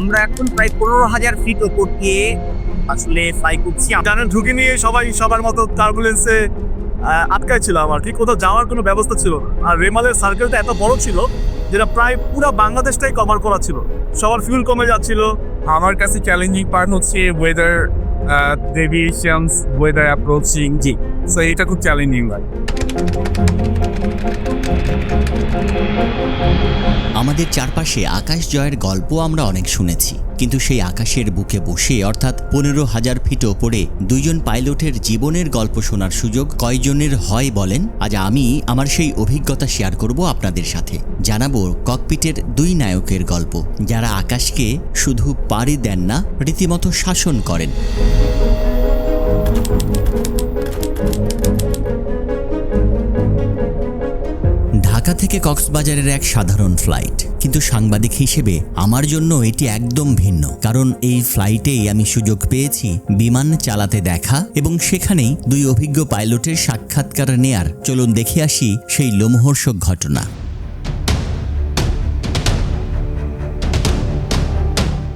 আমরা এখন প্রায় পনেরো হাজার ফিট ওপর দিয়ে আসলে ফ্লাই করছি। জানেন ঝুঁকি নিয়ে সবাই সবার মতো টার্বুলেন্সে আটকায় ছিল আমার। ঠিক কোথাও যাওয়ার কোনো ব্যবস্থা ছিল না। আর রেমালের সার্কেলটা এত বড় ছিল যেটা প্রায় পুরো বাংলাদেশটাই কভার করা ছিল। সবার ফিউল কমে যাচ্ছিল। আমার কাছে চ্যালেঞ্জিং পার্ট হচ্ছে ওয়েদার ডেভিয়েশনস ওয়েদার অ্যাপ্রোচিং জি। সো এটা খুব চ্যালেঞ্জিং হয়। আমাদের চারপাশে আকাশ জয়ের গল্প আমরা অনেক শুনেছি। কিন্তু সেই আকাশের বুকে বসে, অর্থাৎ পনেরো হাজার ফিট ওপরে, দুইজন পাইলটের জীবনের গল্প শোনার সুযোগ কয়জনের হয় বলেন? আজ আমি আমার সেই অভিজ্ঞতা শেয়ার করব আপনাদের সাথে। জানাব ককপিটের দুই নায়কের গল্প, যারা আকাশকে শুধু পাড়ি দেন না, রীতিমতো শাসন করেন। ঢাকা থেকে কক্সবাজারের এক সাধারণ ফ্লাইট। কিন্তু সাংবাদিক হিসেবে আমার জন্য এটি একদম ভিন্ন। কারণ এই ফ্লাইটেই আমি সুযোগ পেয়েছি বিমান চালাতে দেখা এবং সেখানেই দুই অভিজ্ঞ পাইলটের সাক্ষাৎকার নেয়ার। চলুন দেখে আসি সেই লোমহর্ষক ঘটনা।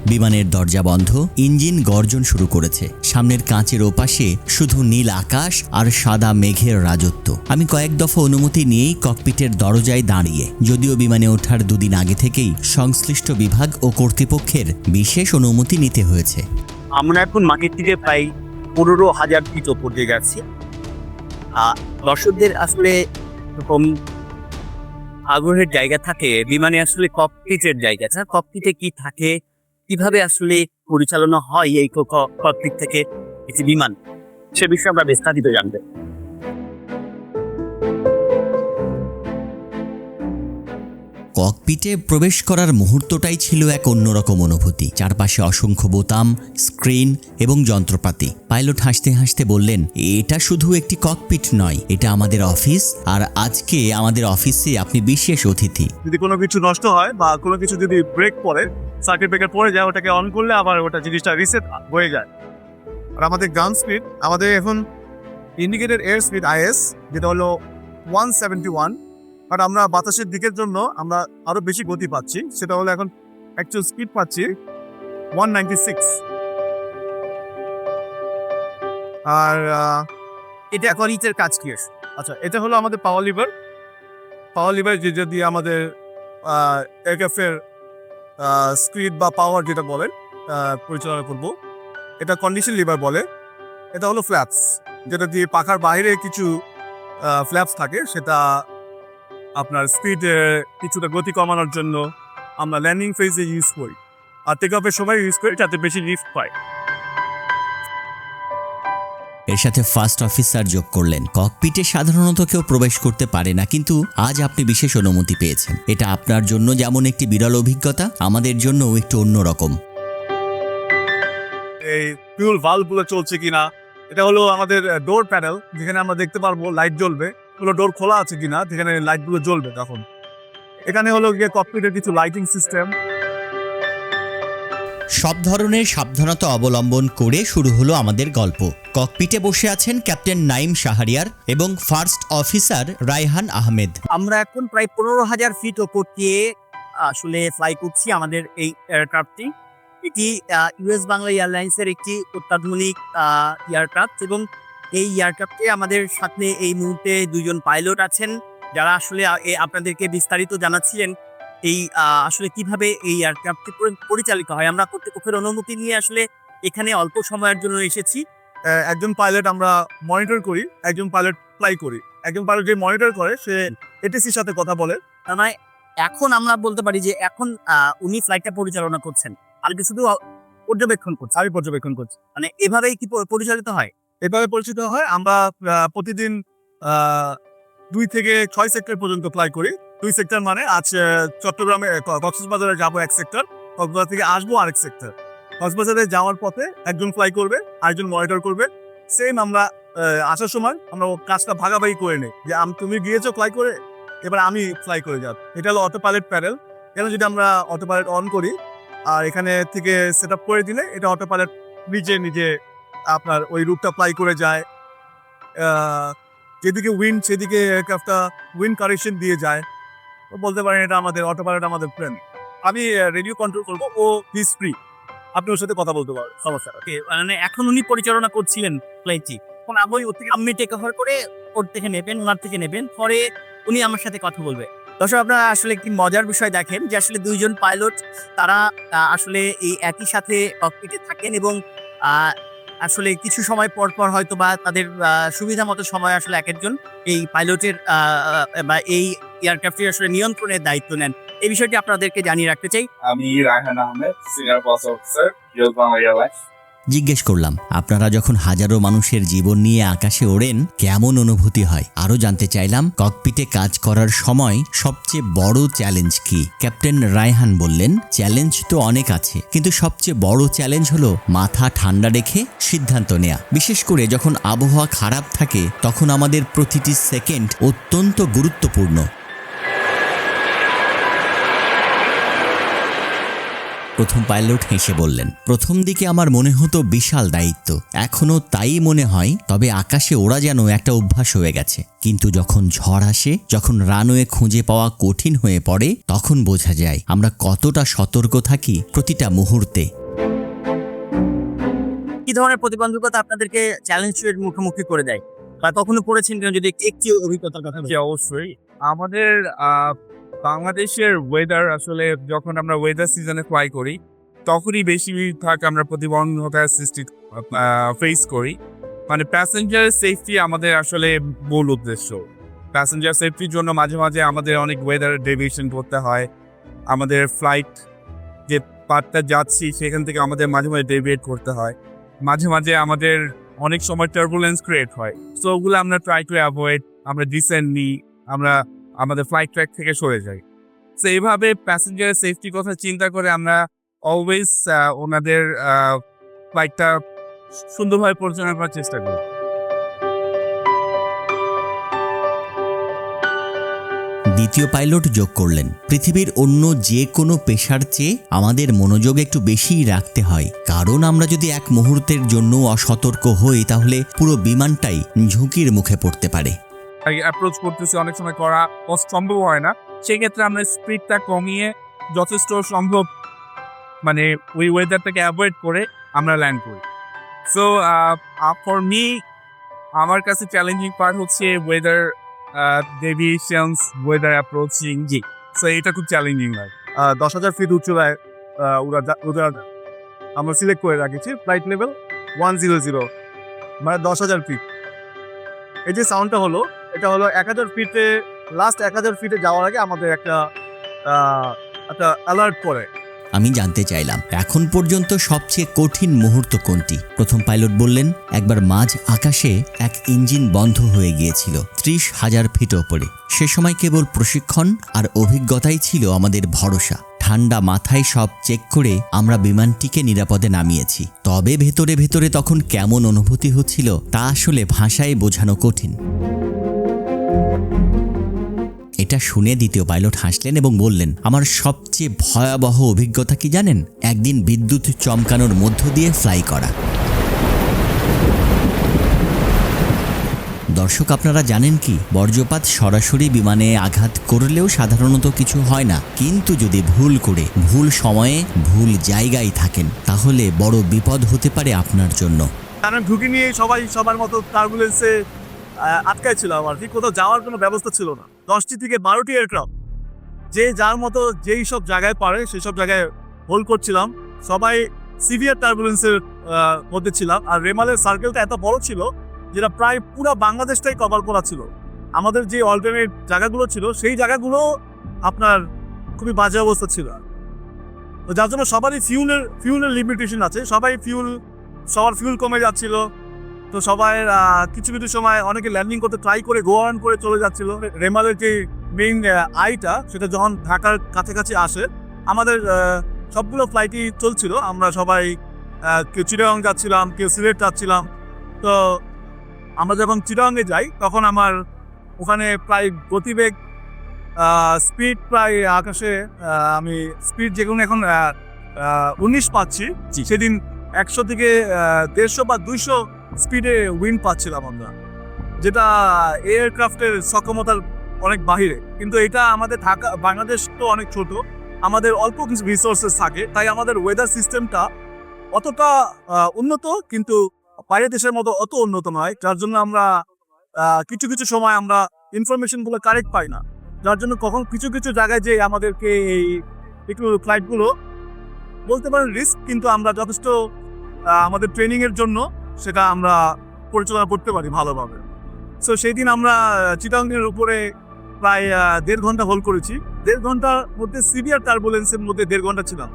বিমানের দরজা বন্ধ, ইঞ্জিন গর্জন শুরু করেছে। সামনের কাঁচের ওপাশে শুধু নীল আকাশ আর সাদা মেঘের রাজত্ব। আমি কয়েক দফা অনুমতি নিয়েই ককপিটের দরজায় দাঁড়িয়ে, যদিও বিমানে ওঠার দুদিন আগে থেকেই সংশ্লিষ্ট বিভাগ ও কর্তৃপক্ষের বিশেষ অনুমতি নিতে হয়েছে। আমরা এখন মাটির থেকে প্রায় পনেরো হাজার ফিট ওপর দিয়ে গেছি। দর্শকদের আসলে এরকম আগ্রহের জায়গা থাকে। বিমানে আসলে ককপিটের জায়গা। ককপিটে কি থাকে? কীভাবে আসলে পরিচালনা হয় এই ককপিট থেকে একটি বিমান? সে বিষয়ে আমরা বিস্তারিত জানবে। ককপিটে প্রবেশ করার মুহূর্তটাই ছিল এক অন্যরকম অনুভূতি। চারপাশে অসংখ্য বোতাম স্ক্রিন এবং যন্ত্রপাতি। পাইলট হাসতে হাসতে বললেন এটা শুধু একটি ককপিট নয় এটা আমাদের অফিস আর আজকে আমাদের অফিসে আপনি বিশেষ অতিথি। যদি কোনো কিছু নষ্ট হয় বা কোনো কিছু যদি ব্রেক পড়ে সার্কিট ব্রেকার পড়ে যায়, ওটাকে অন করলে আবার ওটা জিনিসটা রিসেট হয়ে যায়। আর আমাদের গান স্পিড আমাদের এখন ইন্ডিকেটেড এয়ার স্পিড আইএস যেটা হলো ওয়ান সেভেন্টি ওয়ান আর আমরা বাতাসের দিকের জন্য আমরা আরও বেশি গতি পাচ্ছি, সেটা হলো এখন অ্যাকচুয়াল স্পিড পাচ্ছি ওয়ান নাইনটি সিক্স আর এটা এখন ইটের কাজ কি? আচ্ছা এটা হলো আমাদের পাওয়ার লিভার পাওয়ার লিভার যে যদি আমাদের এয়ারক্রাফটের স্পিড বা পাওয়ার যেটা বলেন পরিচালনা করব। এটা কন্ডিশন লিভার বলে। এটা হলো ফ্ল্যাপস যেটা দিয়ে পাখার বাইরে কিছু ফ্ল্যাপস থাকে। সেটা আপনার স্পিডে কিছুটা গতি কমানোর জন্য আমরা ল্যান্ডিং ফেজে ইউজ করি। আর টেক অফের সময় ইউজ করি, যাতে বেশি লিফট পায়। এর সাথে ফার্স্ট অফিসার যোগ করলেন। ককপিটে সাধারণত কেউ প্রবেশ করতে পারে না, কিন্তু আজ আপনি বিশেষ অনুমতি পেয়েছেন। এটা আপনার জন্য যেমন একটি বিরল অভিজ্ঞতা, আমাদের জন্যও একটু অন্যরকম এই ফিউল ভালভগুলো চলছে কিনা, এটা হলো আমাদের ডোর প্যানেল যেখানে আমরা দেখতে পারব লাইট জ্বলবে। হলো ডোর খোলা আছে কিনা, যেখানে লাইটগুলো জ্বলবে তখন। এখানে হলো গিয়ে ককপিটের কিছু লাইটিং সিস্টেম সব ধরনের সাবধানতা অবলম্বন করে শুরু হলো আমাদের গল্প। ককপিটে বসে আছেন ক্যাপ্টেন নাইম শাহরিয়ার এবং ফার্স্ট অফিসার রায়হান আহমেদ। আমরা এখন প্রায় পনেরো হাজার ফিট ওপর দিয়ে, আসলে ফ্লাই করছি আমাদের এই এয়ারক্রাফটটি এটি ইউএস বাংলা এয়ারলাইন্সের একটি অত্যাধুনিক এয়ারক্রাফট এবং এই এয়ারক্রাফটে আমাদের সাথে এই মুহূর্তে দুজন পাইলট আছেন, যারা আসলে আপনাদেরকে বিস্তারিত জানাচ্ছিলেন এই আসলে কীভাবে এই এয়ারক্রাফটটি পরি- পরিচালিত হয়? আমরা কর্তৃপক্ষের অনুমতি নিয়ে আসলে এখানে অল্প সময়ের জন্য এসেছি। একজন পাইলট আমরা মনিটর করি একজন পাইলট ফ্লাই করি। একজন পাইলট যে মনিটর করে সে এটিসির সাথে কথা বলে। তার মানে এখন আমরা বলতে পারি যে এখন উনি ফ্লাইটটা পরিচালনা করছেন। আর কি শুধু পর্যবেক্ষণ করছে আমি পর্যবেক্ষণ করছি। মানে এভাবেই কি পরিচালিত হয়? এভাবে পরিচিত হয়। আমরা প্রতিদিন দুই থেকে ছয় সেক্টর পর্যন্ত ফ্লাই করি। দুই সেক্টর মানে আজ চট্টগ্রামে কক্সবাজারে যাব এক সেক্টর কক্সবাজার থেকে আসব আরেক সেক্টর কক্সবাজারে যাওয়ার পথে একজন ফ্লাই করবে, আরেকজন মনিটর করবে। সেম আমরা আসার সময় আমরা কাজটা ভাগাভাগি করে নিই। যে আম- তুমি গিয়েছো ফ্লাই করে, এবার আমি ফ্লাই করে যাব। এটা হলো অটো পাইলট প্যানেল এখানে যদি আমরা অটো পাইলট অন করি, আর এখানে থেকে সেট আপ করে দিলে এটা অটো পাইলট নিজে নিজে আপনার ওই রুটটা ফ্লাই করে যায়। যেদিকে উইন্ড সেদিকে একটা উইন্ড কারেকশন দিয়ে যায়। বলতে পারেন এটা আমাদের অটো পাইলট আমাদের ফ্রেন্ড আমি রেডিও কন্ট্রোল করব, ও হিস ফ্রি আপনি ওর সাথে কথা বলতে পারবেন সমস্যা মানে এখন উনি পরিচালনা করছিলেন ফ্লাইটটি এখন আমি ওর থেকে আমি টেক ওভার করে ওর থেকে নেবেন, ওনার থেকে নেবেন, পরে উনি আমার সাথে কথা বলবে। দর্শক, আপনারা আসলে একটি মজার বিষয় দেখেন যে আসলে দুইজন পাইলট তারা আসলে এই একই সাথে ককপিটে থাকেন এবং আসলে কিছু সময় পর পর হয়তো বা তাদের সুবিধা মতো সময় আসলে এক একজন এই পাইলটের বা এই এয়ারক্রাফটের আসলে নিয়ন্ত্রণের দায়িত্ব নেন। এই বিষয়টি আপনাদেরকে জানিয়ে রাখতে চাই। আমি Raihan Ahmed senior boss officer airlines জিজ্ঞেস করলাম আপনারা যখন হাজারো মানুষের জীবন নিয়ে আকাশে ওড়েন কেমন অনুভূতি হয়? আরও জানতে চাইলাম ককপিটে কাজ করার সময় সবচেয়ে বড় চ্যালেঞ্জ কি? ক্যাপ্টেন রায়হান বললেন চ্যালেঞ্জ তো অনেক আছে কিন্তু সবচেয়ে বড় চ্যালেঞ্জ হলো মাথা ঠান্ডা রেখে সিদ্ধান্ত নেওয়া বিশেষ করে যখন আবহাওয়া খারাপ থাকে তখন আমাদের প্রতিটি সেকেন্ড অত্যন্ত গুরুত্বপূর্ণ। প্রথম পাইলট হেসে বললেন প্রথম দিকে আমার মনে হতো বিশাল দায়িত্ব। এখনও তাই মনে হয় তবে আকাশে ওরা যেন একটা অভ্যাস হয়ে গেছে। কিন্তু যখন ঝড় আসে যখন রানওয়ে খুঁজে পাওয়া কঠিন হয়ে পড়ে তখন বোঝা যায় আমরা কতটা সতর্ক থাকি প্রতিটা মুহূর্তে। কি ধরনের প্রতিবন্ধকতা আপনাদেরকে চ্যালেঞ্জের মুখোমুখি করে দেয়? বা কখনো পড়েছেন কিনা যদি একটি- একটি অভিজ্ঞতার কথা অবশ্যই। আমাদের আহ, বাংলাদেশের ওয়েদার আসলে যখন আমরা ওয়েদার সিজনে ফ্লাই করি, তখনই বেশিরভাগ আমরা প্রতিবন্ধকতার সৃষ্টি ফেস করি। মানে প্যাসেঞ্জার সেফটি আমাদের আসলে মূল উদ্দেশ্য। প্যাসেঞ্জার সেফটির জন্য মাঝে মাঝে আমাদের অনেক ওয়েদার ডেভিয়েশন করতে হয়। আমাদের ফ্লাইট যে পার্টটা যাচ্ছি, সেখান থেকে আমাদের মাঝে মাঝে ডেভিয়েট করতে হয়। মাঝে মাঝে আমাদের অনেক সময় টার্বুলেন্স ক্রিয়েট হয়। সো ওগুলো আমরা ট্রাই টু অ্যাভয়েড আমরা ডিসেন্ট নিই, আমরা আমাদের ফ্লাইট ট্র্যাক থেকে সরে যাই সো এইভাবে প্যাসেঞ্জারের সেফটি কথা চিন্তা করে আমরা অলওয়েজ ওনাদের ফ্লাইটটা সুন্দরভাবে পরিচালনা করার চেষ্টা করি। দ্বিতীয় পাইলট যোগ করলেন। পৃথিবীর অন্য যে কোনো পেশার চেয়ে আমাদের মনোযোগ একটু বেশিই রাখতে হয়। কারণ আমরা যদি এক মুহূর্তের জন্য অসতর্ক হই, তাহলে পুরো বিমানটাই ঝুঁকির মুখে পড়তে পারে। অ্যাপ্রোচ করতেছি, অনেক সময় করা সম্ভব হয় না। সেক্ষেত্রে আমরা স্পিডটা কমিয়ে যথেষ্ট সম্ভব মানে ওই ওয়েদারটাকে অ্যাভয়েড করে আমরা ল্যান্ড করি। সো ফর মি আমার কাছে চ্যালেঞ্জিং পার্ট হচ্ছে ওয়েদার ডেভিয়েশনস ওয়েদার অ্যাপ্রোচিং জি। সো এটা খুব চ্যালেঞ্জিং হয় দশ হাজার ফিট উচ্চতায় ওরা আমরা সিলেক্ট করে রাখেছি flight level one zero zero মানে দশ হাজার ফিট এই যে সাউন্ডটা হলো এটা হলো এক হাজার ফিটে লাস্ট এক হাজার ফিটে যাওয়ার আগে আমাদের একটা একটা অ্যালার্ট করে আমি জানতে চাইলাম, এখন পর্যন্ত সবচেয়ে কঠিন মুহূর্ত কোনটি? প্রথম পাইলট বললেন, একবার মাঝ আকাশে এক ইঞ্জিন বন্ধ হয়ে গিয়েছিল, ত্রিশ হাজার ফিট ওপরে। সে সময় কেবল প্রশিক্ষণ আর অভিজ্ঞতাই ছিল আমাদের ভরসা। ঠান্ডা মাথায় সব চেক করে আমরা বিমানটিকে নিরাপদে নামিয়েছি। তবে ভেতরে ভেতরে তখন কেমন অনুভূতি হচ্ছিল, তা আসলে ভাষায় বোঝানো কঠিন। এটা শুনে দ্বিতীয় পাইলট হাসলেন এবং বললেন, আমার সবচেয়ে ভয়াবহ অভিজ্ঞতা কি জানেন? একদিন বিদ্যুৎ চমকানোর মধ্য দিয়ে ফ্লাই করা। দর্শক, আপনারা জানেন কি, বর্জ্যপাত সরাসরি বিমানে আঘাত করলেও সাধারণত কিছু হয় না। কিন্তু যদি ভুল করে, ভুল সময়ে ভুল জায়গায় থাকেন, তাহলে বড় বিপদ হতে পারে আপনার জন্য। কারণ ঢুকে নিয়ে সবাই সবার মতো টার্বুলেন্সে আটকায় ছিল আমার। ঠিক কোথাও যাওয়ার কোনো ব্যবস্থা ছিল না। দশটি থেকে বারোটি এয়ারক্রাফট যে যার মতো যেই সব জায়গায় পারে, সেই সব জায়গায় হোল্ড করছিলাম। সবাই সিভিয়ার টার্বুলেন্সের মধ্যে ছিলাম। আর রেমালের সার্কেলটা এত বড় ছিল যেটা প্রায় পুরো বাংলাদেশটাই কভার করা ছিল। আমাদের যে অল্টারনেট জায়গাগুলো ছিল, সেই জায়গাগুলো আপনার খুবই বাজে অবস্থা ছিল। তো যার জন্য সবারই ফিউলের ফিউলের লিমিটেশন আছে। সবাই ফিউল সবার ফিউল কমে যাচ্ছিল। তো সবাই কিছু কিছু সময় অনেকে ল্যান্ডিং করতে ট্রাই করে গো অন করে চলে যাচ্ছিল। রেমালের যে মেইন আইটা সেটা যখন ঢাকার কাছাকাছি আসে আমাদের সবগুলো ফ্লাইটই চলছিল। আমরা সবাই কেউ চিটাগাং যাচ্ছিলাম কেউ সিলেট যাচ্ছিলাম। তো আমরা যখন চিটাগাংয়ে যাই তখন আমার ওখানে প্রায় গতিবেগ স্পিড প্রায় আকাশে আমি স্পিড যেগুলো এখন উনিশ পাচ্ছি। সেদিন একশো থেকে দেড়শো বা দুইশো স্পিডে উইন্ড পাচ্ছিলাম আমরা। যেটা এয়ারক্রাফটের সক্ষমতার অনেক বাহিরে। কিন্তু এটা আমাদের ঢাকা, বাংলাদেশ তো অনেক ছোট। আমাদের অল্প কিছু রিসোর্সেস থাকে। তাই আমাদের ওয়েদার সিস্টেমটা অতটা উন্নত, কিন্তু বাইরের দেশের মতো অত উন্নত নয়। যার জন্য আমরা কিছু কিছু সময় আমরা ইনফরমেশনগুলো কারেক্ট পাই না। যার জন্য কখন কিছু কিছু জায়গায় যে আমাদেরকে এই একটু ফ্লাইটগুলো বলতে পারেন রিস্ক কিন্তু আমরা যথেষ্ট আমাদের ট্রেনিংয়ের জন্য সেটা আমরা পরিচালনা করতে পারি ভালোভাবে। সো সেই দিন আমরা চিটাঙ্গের উপরে প্রায় দেড় ঘণ্টা হোল্ড করেছি। দেড় ঘণ্টার মধ্যে সিভিয়ার টার্বুলেন্সের মধ্যে দেড় ঘণ্টা ছিলাম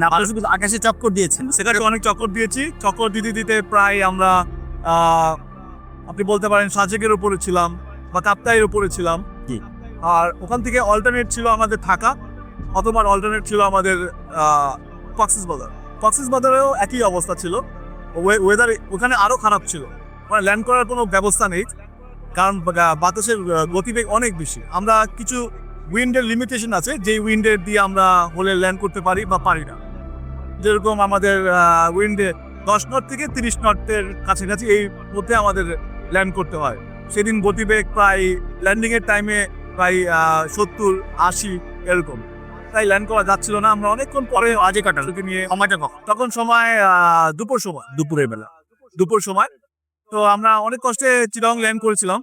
না শুধু আকাশে চক্কর দিয়েছেন সেখানে অনেক চক্কর দিয়েছি। চক্কর দিতে দিতে প্রায় আমরা আপনি বলতে পারেন সাজেকের উপরে ছিলাম বা কাপ্তাইয়ের উপরে ছিলাম। আর ওখান থেকে অল্টারনেট ছিল আমাদের থাকা অথবা অল্টারনেট ছিল আমাদের কক্সিস বাজার। কক্সিস বাজারেও একই অবস্থা ছিল। ওয়েদার ওখানে আরও খারাপ ছিল। মানে ল্যান্ড করার কোনো ব্যবস্থা নেই, কারণ বাতাসের গতিবেগ অনেক বেশি। আমরা কিছু উইন্ডের লিমিটেশন আছে, যেই উইন্ডের দিয়ে আমরা হলে ল্যান্ড করতে পারি বা পারি না। যেরকম আমাদের উইন্ডে দশ নট থেকে তিরিশ নটের কাছাকাছি এই মধ্যে আমাদের ল্যান্ড করতে হয়। সেদিন গতিবেগ প্রায় ল্যান্ডিংয়ের টাইমে প্রায় সত্তর, আশি, এরকম। তাই ল্যান্ড করা যাচ্ছিল না। আমরা অনেকক্ষণ পরে আজে কাটা নিয়ে সময়টা কখন তখন সময় দুপুর সময় দুপুরের বেলা। দুপুর সময়। তো আমরা অনেক কষ্টে চিরং ল্যান্ড করেছিলাম।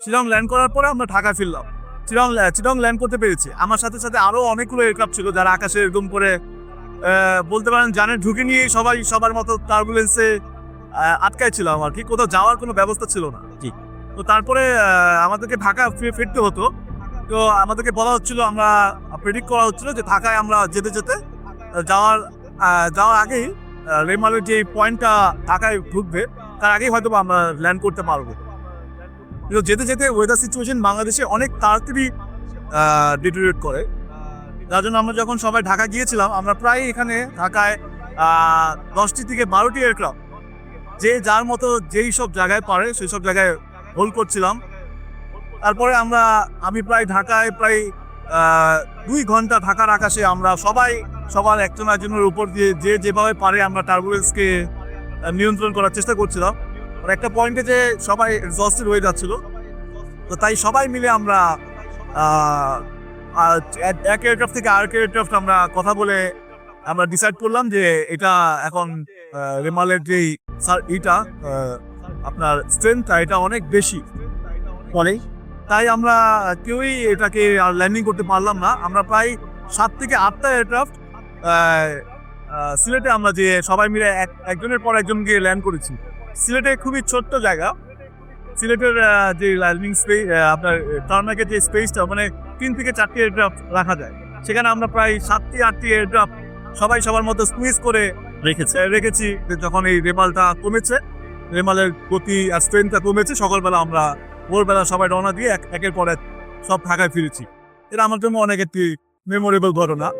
চিরং ল্যান্ড করার পরে আমরা ঢাকা ফিরলাম। চিরং চিরং ল্যান্ড করতে পেরেছি। আমার সাথে সাথে আরও অনেকগুলো এয়ারক্রাফট ছিল যারা আকাশে এরকম করে বলতে পারেন জানে ঢুকে নিয়ে সবাই সবার মতো টার্বুলেন্সে আটকায় ছিলাম আর কি। কোথাও যাওয়ার কোনো ব্যবস্থা ছিল না। জি। তো তারপরে আমাদেরকে ঢাকা ফিরতে হতো। তো আমাদেরকে বলা হচ্ছিল, আমরা প্রেডিক্ট করা হচ্ছিল যে ঢাকায় আমরা যেতে যেতে যাওয়ার যাওয়ার আগেই রেমালের যে পয়েন্টটা ঢাকায় ঢুকবে, তার আগেই হয়তো আমরা ল্যান্ড করতে পারব। কিন্তু যেতে যেতে ওয়েদার সিচুয়েশন বাংলাদেশে অনেক তাড়াতাড়ি ডিটোরিয়েট করে। যার জন্য আমরা যখন সবাই ঢাকা গিয়েছিলাম, আমরা প্রায় এখানে ঢাকায় দশটি থেকে বারোটি এয়ারক্রাফট যে যার মতো যেই সব জায়গায় পারে, সেই সব জায়গায় হোল্ড করছিলাম। তারপরে আমরা, আমি প্রায় ঢাকায় প্রায় দুই ঘণ্টা ঢাকার আকাশে আমরা সবাই, সবার একজন একজনের উপর দিয়ে যে যেভাবে পারে আমরা টার্বুলেন্সকে নিয়ন্ত্রণ করার চেষ্টা করছিলাম। আর একটা পয়েন্টে যে সবাই এক্সস্টেড হয়ে যাচ্ছিল। তো তাই সবাই মিলে আমরা এক- এয়ারক্রাফট থেকে আরেক এয়ারক্রাফট আমরা কথা বলে আমরা ডিসাইড করলাম যে এটা এখন রেমালের যেই স্যার এটা আপনার স্ট্রেংথটা এটা অনেক বেশি। পরে তাই আমরা কেউই এটাকে আর ল্যান্ডিং করতে পারলাম না। আমরা প্রায় সাত থেকে আটটা এয়ারক্রাফট সিলেটে আমরা যে সবাই মিলে এক- একজনের পর একজন গিয়ে ল্যান্ড করেছি। সিলেটে খুবই ছোট্ট জায়গা। সিলেটের যে ল্যান্ডিং স্পেস আপনার টার্নাকের যে স্পেসটা মানে তিন থেকে চারটি এয়ারক্রাফট রাখা যায়। সেখানে আমরা প্রায় সাতটি আটটি এয়ারক্রাফট সবাই সবার মতো স্কুইজ করে রেখেছে। রেখেছি যখন এই রেমালটা কমেছে রেমালের গতি আর স্ট্রেংথটা কমেছে সকালবেলা আমরা ভোরবেলা সবাই রওনা দিয়ে এক- একের পর এক সব ঢাকায় ফিরেছি। এটা আমার জন্য অনেক একটি মেমোরেবল ঘটনা।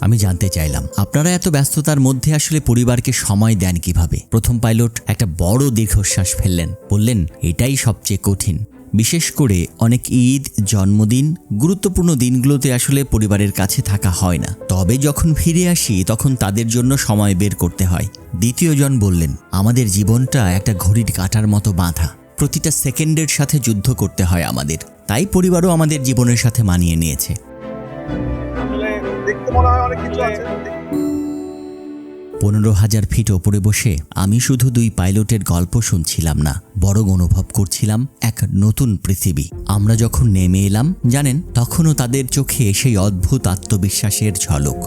আমি জানতে চাইলাম, আপনারা এত ব্যস্ততার মধ্যে আসলে পরিবারকে সময় দেন কীভাবে? প্রথম পাইলট একটা বড় দীর্ঘশ্বাস ফেললেন, বললেন, এটাই সবচেয়ে কঠিন। বিশেষ করে অনেক ঈদ, জন্মদিন, গুরুত্বপূর্ণ দিনগুলোতে আসলে পরিবারের কাছে থাকা হয় না। তবে যখন ফিরে আসি, তখন তাদের জন্য সময় বের করতে হয়। দ্বিতীয় জন বললেন, আমাদের জীবনটা একটা ঘড়ির কাঁটার মতো বাঁধা। প্রতিটা সেকেন্ডের সাথে যুদ্ধ করতে হয় আমাদের। তাই পরিবারও আমাদের জীবনের সাথে মানিয়ে নিয়েছে। দেখতে মনে হয় অনেক কিছু আছে। পনেরো হাজার ফিট ওপরে বসে আমি শুধু দুই পাইলটের গল্প শুনছিলাম না, বরং অনুভব করছিলাম এক নতুন পৃথিবী। আমরা যখন নেমে এলাম, জানেন, তখনও তাদের চোখে সেই অদ্ভুত আত্মবিশ্বাসের ঝলক।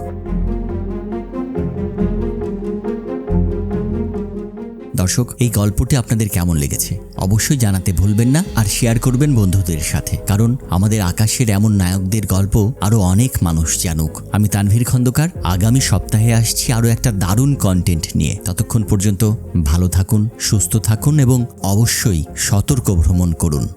দর্শক, এই গল্পটি আপনাদের কেমন লেগেছে? অবশ্যই জানাতে ভুলবেন না আর শেয়ার করবেন বন্ধুদের সাথে। কারণ আমাদের আকাশের এমন নায়কদের গল্প আরও অনেক মানুষ জানুক। আমি তানভীর খন্দকার, আগামী সপ্তাহে আসছি আরও একটা দারুণ কন্টেন্ট নিয়ে। ততক্ষণ পর্যন্ত ভালো থাকুন, সুস্থ থাকুন এবং অবশ্যই সতর্ক ভ্রমণ করুন।